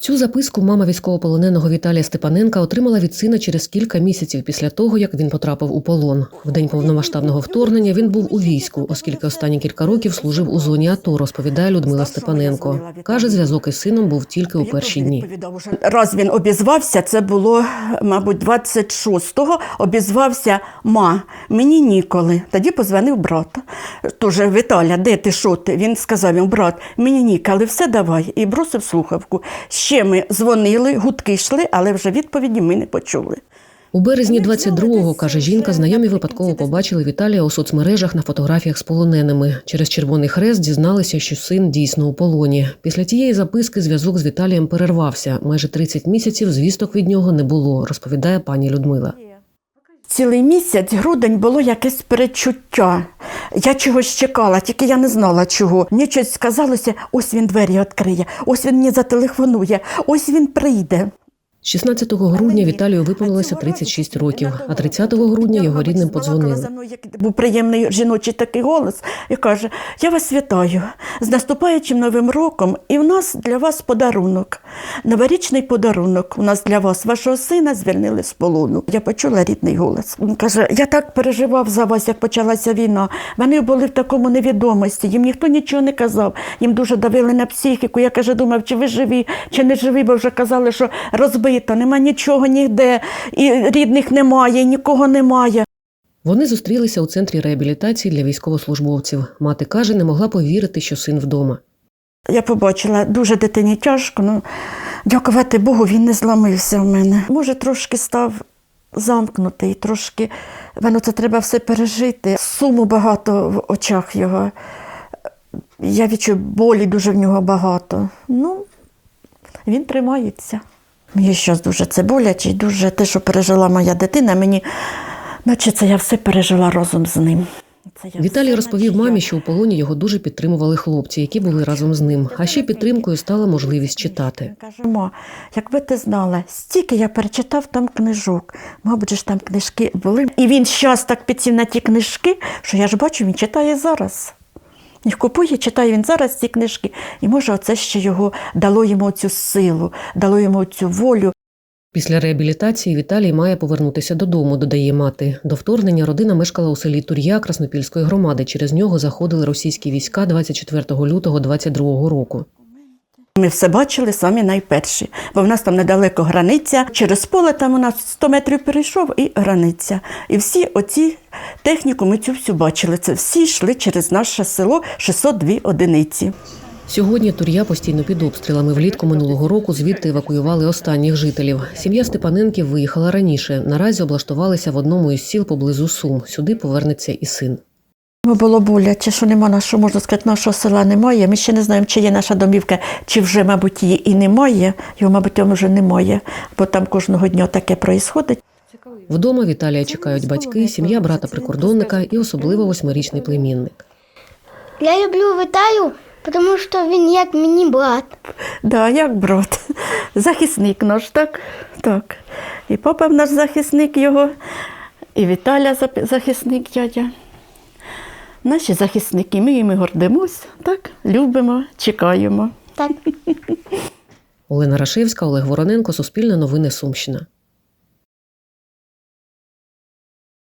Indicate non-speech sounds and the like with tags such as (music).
Цю записку мама військовополоненого Віталія Степаненка отримала від сина через кілька місяців після того, як він потрапив у полон. В день повномасштабного вторгнення він був у війську, оскільки останні кілька років служив у зоні АТО, розповідає Людмила Степаненко. Каже, зв'язок із сином був тільки у перші дні. Раз він обізвався, це було, мабуть, 26-го, обізвався ма, мені ніколи. Тоді позвонив брат. Тоже Віталя, де ти, що ти? Він сказав йому, брат, мені ніколи, все давай. І бросив слухавку. Ще ми дзвонили, гудки йшли, але вже відповіді ми не почули. У березні 22-го, каже жінка, знайомі випадково побачили Віталія у соцмережах на фотографіях з полоненими. Через Червоний Хрест дізналися, що син дійсно у полоні. Після тієї записки зв'язок з Віталієм перервався. Майже 30 місяців звісток від нього не було, розповідає пані Людмила. Цілий місяць, грудень, було якесь перечуття. Я чогось чекала, тільки я не знала чого. Мені щось сказалося, ось він двері відкриє, ось він мені зателефонує, ось він прийде. 16 грудня Віталію виповнилося 36 років, а 30 грудня його рідним подзвонили. Був приємний жіночий такий голос і каже: Я вас вітаю з наступаючим новим роком, і в нас для вас подарунок. Новорічний подарунок. У нас для вас, вашого сина, звільнили з полону. Я почула рідний голос. Він каже: Я так переживав за вас, як почалася війна. Вони були в такому невідомості, їм ніхто нічого не казав. Їм дуже давили на психіку. Я каже, думав, чи ви живі, чи не живі, бо вже казали, що розбито, нема нічого ніде, і рідних немає, і нікого немає. Вони зустрілися у центрі реабілітації для військовослужбовців. Мати каже, не могла повірити, що син вдома. Я побачила, дуже дитині тяжко, ну дякувати Богу, він не зламився в мене. Може, трошки став замкнутий, трошки воно це треба все пережити. Суму багато в очах його. Я відчую, болі дуже в нього багато. Ну, він тримається. Мені щось дуже це боляче, і дуже те, що пережила моя дитина, мені, наче це я все пережила разом з ним. Віталій розповів мамі, що у полоні його дуже підтримували хлопці, які були разом з ним. А ще підтримкою стала можливість читати. Кажемо, якби ти знала, стільки я перечитав там книжок. Мабуть, ж там книжки були. І він щас так підсів на ті книжки, що я ж бачу, він читає зараз. Їх купує, читає він зараз ці книжки. І може, оце ще його дало йому цю силу, дало йому цю волю. Після реабілітації Віталій має повернутися додому, додає мати. До вторгнення родина мешкала у селі Тур'я Краснопільської громади. Через нього заходили російські війська 24 лютого 22 року. Ми все бачили самі найперші, бо в нас там недалеко границя. Через поле там у нас 100 метрів перейшов і границя. І всі оці техніку ми цю всю бачили. Це всі йшли через наше село 602 одиниці. Сьогодні Тур'я постійно під обстрілами. Влітку минулого року звідти евакуювали останніх жителів. Сім'я Степаненків виїхала раніше. Наразі облаштувалися в одному із сіл поблизу Сум. Сюди повернеться і син. Було боляче, що нема нашого, можна сказати, нашого села немає. Ми ще не знаємо, чи є наша домівка, чи вже, мабуть, її і немає. Його, мабуть, там вже немає, бо там кожного дня таке проїсходить. Вдома Віталія чекають батьки, сім'я брата прикордонника і особливо восьмирічний племінник. Я люблю Віталію, тому що він як мені брат. Да, як брат. (laughs) Захисник наш, так? Так. І папа наш захисник його, і Віталя захисник дядя. Наші захисники, ми їми гордимось, так? Любимо, чекаємо. Так. (laughs) Олена Рашевська, Олег Вороненко, Суспільне новини Сумщина.